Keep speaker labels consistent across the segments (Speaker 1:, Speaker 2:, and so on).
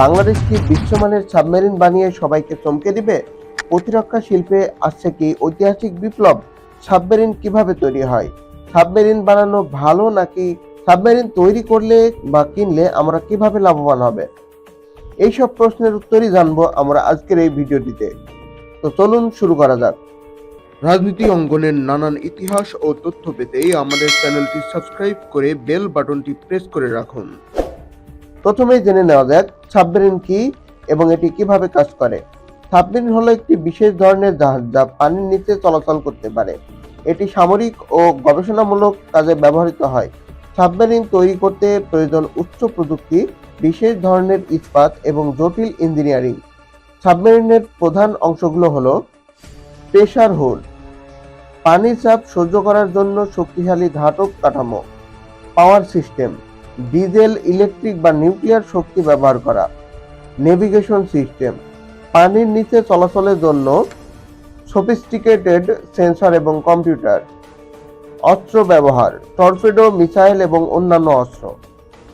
Speaker 1: বাংলাদেশ কি বিশ্বমানের সাবমেরিন বানিয়ে সবাইকে চমকে দিবে? প্রতিরক্ষা শিল্পে আসছে কি ঐতিহাসিক বিপ্লব? সাবমেরিন কীভাবে তৈরি হয়? সাবমেরিন বানানো ভালো নাকি সাবমেরিন তৈরি করলে বা কিনলে আমরা কীভাবে লাভবান হবে? এইসব প্রশ্নের উত্তরই জানব আমরা আজকের এই ভিডিওটিতে। তো চলুন শুরু করা যাক। রাজনীতি অঙ্গনের নানান ইতিহাস ও তথ্য পেতে আমাদের চ্যানেলটি সাবস্ক্রাইব করে বেল বাটনটি প্রেস করে রাখুন। প্রথমেই জেনে নেওয়া যাক, সাবমেরিন কি এবং এটি কীভাবে কাজ করে। সাবমেরিন হলো একটি বিশেষ ধরনের জাহাজ যা পানির নিচে চলাচল করতে পারে। এটি সামরিক ও গবেষণামূলক কাজে ব্যবহৃত হয়। সাবমেরিন তৈরি করতে প্রয়োজন উচ্চ প্রযুক্তি, বিশেষ ধরনের ইস্পাত এবং জটিল ইঞ্জিনিয়ারিং। সাবমেরিনের প্রধান অংশগুলো হলো প্রেসার হোল, পানির চাপ সহ্য করার জন্য শক্তিশালী ধাতব কাঠামো, পাওয়ার সিস্টেম ডিজেল, ইলেকট্রিক বা নিউক্লিয়ার শক্তি ব্যবহার করা। নেভিগেশন সিস্টেম পানির নিচে চলাচলের জন্য সফিস্টিকেটেড সেন্সর এবং কম্পিউটার অস্ত্র ব্যবহার টর্পেডো মিসাইল এবং অন্যান্য অস্ত্র।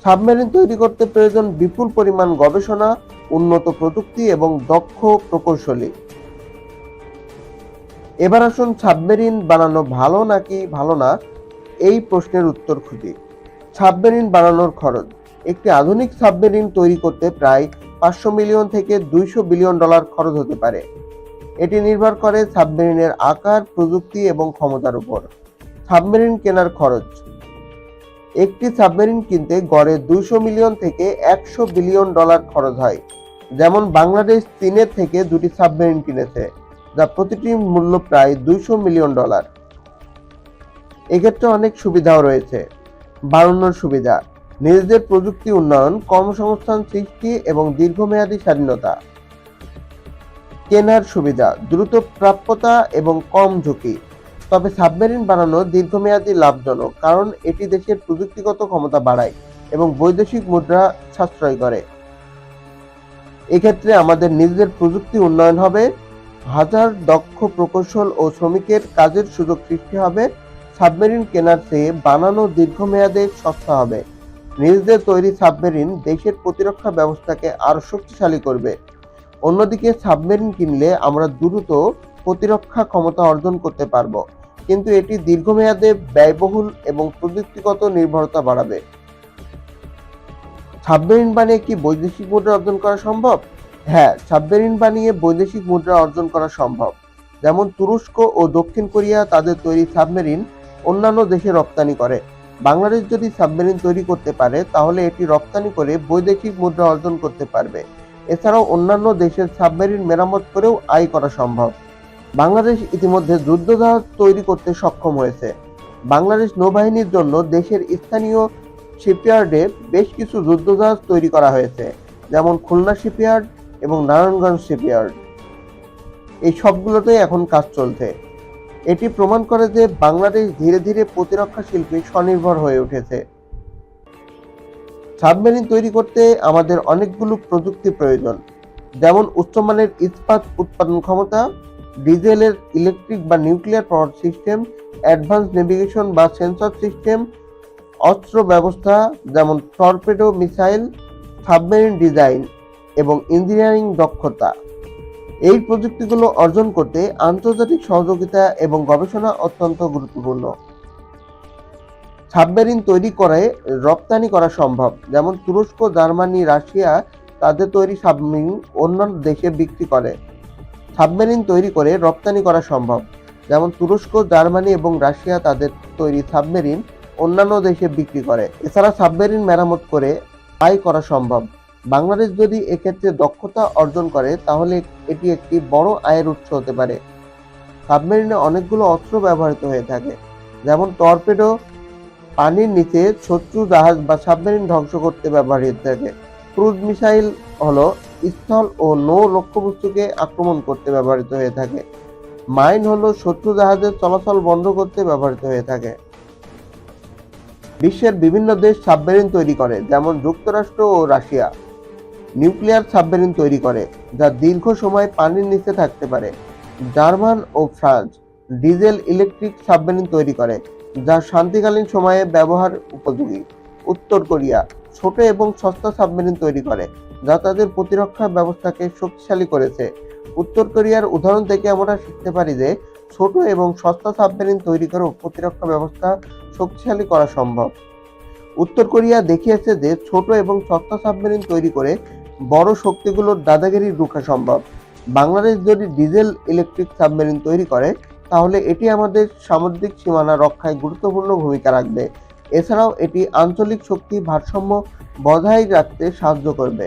Speaker 1: সাবমেরিন তৈরি করতে প্রয়োজন বিপুল পরিমাণ গবেষণা, উন্নত প্রযুক্তি এবং দক্ষ প্রকৌশলী। এবার আসুন সাবমেরিন বানানো ভালো নাকি ভালো না? এই প্রশ্নের উত্তর খুঁজি। সাবমেরিন বানানোর খরচ। একটি আধুনিক সাবমেরিন তৈরি করতে প্রায় পাঁচশো মিলিয়ন থেকে দুইশো বিলিয়ন ডলার খরচ হতে পারে। এটি নির্ভর করে সাবমেরিনের আকার, প্রযুক্তি এবং ক্ষমতার উপর। সাবমেরিন কেনার খরচ। একটি সাবমেরিন কিনতে গড়ে দুইশো মিলিয়ন থেকে একশো বিলিয়ন ডলার খরচ হয়। যেমন বাংলাদেশ চীনের থেকে দুটি সাবমেরিন কিনেছে, যা প্রতিটি মূল্য প্রায় দুইশো মিলিয়ন ডলার। এক্ষেত্রে অনেক সুবিধাও রয়েছে। বাড়ানোর সুবিধা। নিজেদের প্রযুক্তি উন্নয়ন, কর্মসংস্থান সৃষ্টি এবং দীর্ঘমেয়াদী স্বাধীনতা কেনার সুবিধা, দ্রুত প্রাপ্যতা এবং কম ঝুঁকি। তবে সাবমেরিন বানানো দীর্ঘমেয়াদী লাভজনক কারণ এটি দেশের প্রযুক্তিগত ক্ষমতা বাড়ায় এবং বৈদেশিক মুদ্রা সাশ্রয় করে। এক্ষেত্রে আমাদের নিজেদের প্রযুক্তি উন্নয়ন হবে, হাজার দক্ষ প্রকৌশল ও শ্রমিকের কাজের সুযোগ সৃষ্টি হবে সাবমেরিন কেনার চেয়ে বানানো দীর্ঘমেয়াদে সস্তা হবে। নিজেদের তৈরি সাবমেরিন দেশের প্রতিরক্ষা ব্যবস্থাকে আরও শক্তিশালী করবে। অন্যদিকে সাবমেরিন কিনলে আমরা দ্রুত প্রতিরক্ষা ক্ষমতা অর্জন করতে পারব, কিন্তু এটি দীর্ঘমেয়াদে ব্যয়বহুল এবং প্রযুক্তিগত নির্ভরতা বাড়াবে। সাবমেরিন বানিয়ে কি বৈদেশিক মুদ্রা অর্জন করা সম্ভব? হ্যাঁ সাবমেরিন বানিয়ে বৈদেশিক মুদ্রা অর্জন করা সম্ভব। যেমন তুরস্ক ও দক্ষিণ কোরিয়া তাদের তৈরি সাবমেরিন অন্যান্য দেশে রপ্তানি করে। বাংলাদেশ যদি সাবমেরিন তৈরি করতে পারে, তাহলে এটি রপ্তানি করে বৈদেশিক মুদ্রা অর্জন করতে পারবে। এছাড়াও অন্যান্য দেশের সাবমেরিন মেরামত করেও আয় করা সম্ভব। বাংলাদেশ ইতিমধ্যে যুদ্ধজাহাজ তৈরি করতে সক্ষম হয়েছে। বাংলাদেশ নৌবাহিনীর জন্য দেশের স্থানীয় শিপইয়ার্ডে বেশ কিছু যুদ্ধজাহাজ তৈরি করা হয়েছে, যেমন খুলনা শিপইয়ার্ড এবং নারায়ণগঞ্জ শিপইয়ার্ড এই সবগুলোতেই এখন কাজ চলছে। এটি প্রমাণ করে যে বাংলাদেশ ধীরে ধীরে প্রতিরক্ষা শিল্পে স্বনির্ভর হয়ে উঠেছে। সাবমেরিন তৈরি করতে আমাদের অনেকগুলো প্রযুক্তি প্রয়োজন, যেমন উচ্চমানের ইস্পাত উৎপাদন ক্ষমতা, ডিজেলের ইলেকট্রিক বা nuclear power system advance navigation বা সেন্সর সিস্টেম, অস্ত্র ব্যবস্থা যেমন টর্পেডো মিসাইল, সাবমেরিন ডিজাইন এবং ইঞ্জিনিয়ারিং দক্ষতা। এই প্রযুক্তিগুলো অর্জন করতে আন্তর্জাতিক সহযোগিতা এবং গবেষণা অত্যন্ত গুরুত্বপূর্ণ। সাবমেরিন তৈরি করে রপ্তানি করা সম্ভব, যেমন তুরস্ক, জার্মানি, রাশিয়া তাদের তৈরি সাবমেরিন অন্যান্য দেশে বিক্রি করে। সাবমেরিন তৈরি করে রপ্তানি করা সম্ভব, যেমন তুরস্ক, জার্মানি এবং রাশিয়া তাদের তৈরি সাবমেরিন অন্যান্য দেশে বিক্রি করে। এছাড়া সাবমেরিন মেরামত করে আয় করা সম্ভব। বাংলাদেশ যদি এক্ষেত্রে দক্ষতা অর্জন করে, তাহলে এটি একটি বড় আয়ের উৎস হতে পারে। সাবমেরিনে অনেকগুলো অস্ত্র ব্যবহৃত হয়ে থাকে, যেমন টর্পেডো, পানির নিচে শত্রু জাহাজ বা সাবমেরিন ধ্বংস করতে ব্যবহৃত থাকে। ক্রুজ মিসাইল হলো স্থল ও নৌ লক্ষ্যবস্তুকে আক্রমণ করতে ব্যবহৃত হয়ে থাকে। মাইন হলো শত্রু জাহাজের চলাচল বন্ধ করতে ব্যবহৃত হয়ে থাকে। বিশ্বের বিভিন্ন দেশ সাবমেরিন তৈরি করে, যেমন যুক্তরাষ্ট্র ও রাশিয়া। নিউক্লিয়ার সাবমেরিন তৈরি করে, যা দীর্ঘ সময় পানির নিচে থাকতে পারে। জার্মান ও ফ্রান্স ডিজেল ইলেকট্রিক সাবমেরিন তৈরি করে, যা শান্তিকালীন সময়ে ব্যবহার উপযোগী। উত্তর কোরিয়া ছোট এবং সস্তা সাবমেরিন তৈরি করে, যা তাদের প্রতিরক্ষা ব্যবস্থাকে শক্তিশালী করেছে। উত্তর কোরিয়ার উদাহরণ থেকে আমরা শিখতে পারি যে, ছোট এবং সস্তা সাবমেরিন তৈরি করেও প্রতিরক্ষা ব্যবস্থা শক্তিশালী করা সম্ভব। উত্তর কোরিয়া দেখিয়েছে যে, ছোট এবং সস্তা সাবমেরিন তৈরি করে বড় শক্তিগুলোর দাদাগিরি রুখা সম্ভব। বাংলাদেশ যদি ডিজেল ইলেকট্রিক সাবমেরিন তৈরি করে, তাহলে এটি আমাদের সামুদ্রিক সীমানা রক্ষায় গুরুত্বপূর্ণ ভূমিকা রাখবে। এছাড়াও এটি আঞ্চলিক শক্তি ভারসাম্য বজায় রাখতে সাহায্য করবে।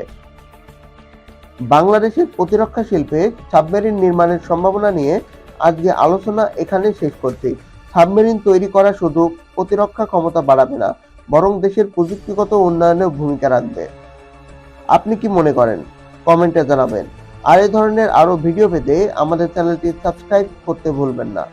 Speaker 1: বাংলাদেশের প্রতিরক্ষা শিল্পে সাবমেরিন নির্মাণের সম্ভাবনা নিয়ে আজকে আলোচনা এখানে শেষ করছি। সাবমেরিন তৈরি করা শুধু প্রতিরক্ষা ক্ষমতা বাড়াবে না, বরং দেশের প্রযুক্তিগত উন্নয়নেও ভূমিকা রাখবে। আপনি কি মনে করেন? কমেন্টে জানাবেন। আর এই ধরনের আরও ভিডিও পেতে আমাদের চ্যানেলটি সাবস্ক্রাইব করতে ভুলবেন না।